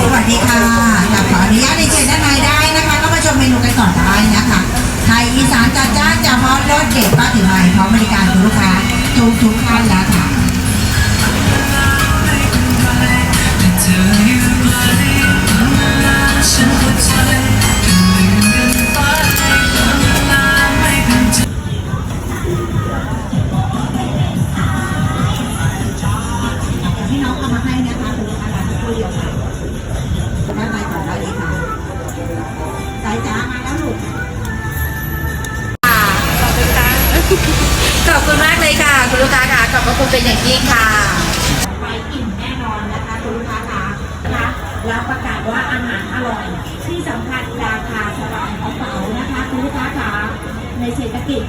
สวัสดีค่ะค่ขออนุญาตใเชิด้านในได้นะคะก็มาชมเมนูกันก่อนได้นะคะ ไทยอีสานจัดจ้านจะพร้อมรสเด็ดป้าถือไม้พร้อมบริการ ขอบคุณมากเลยค่ะ คุณลูกค้าค่ะขอบพระคุณเป็นอย่างยิ่งค่ะไปอิ่มแน่นอนนะคะคุณลูกค้าค่ะนะคะรับประกาศว่าอาหารอร่อย ที่สำคัญราคาสบายกระเป๋านะคะคุณลูกค้าค่ะในเศรษฐกิจ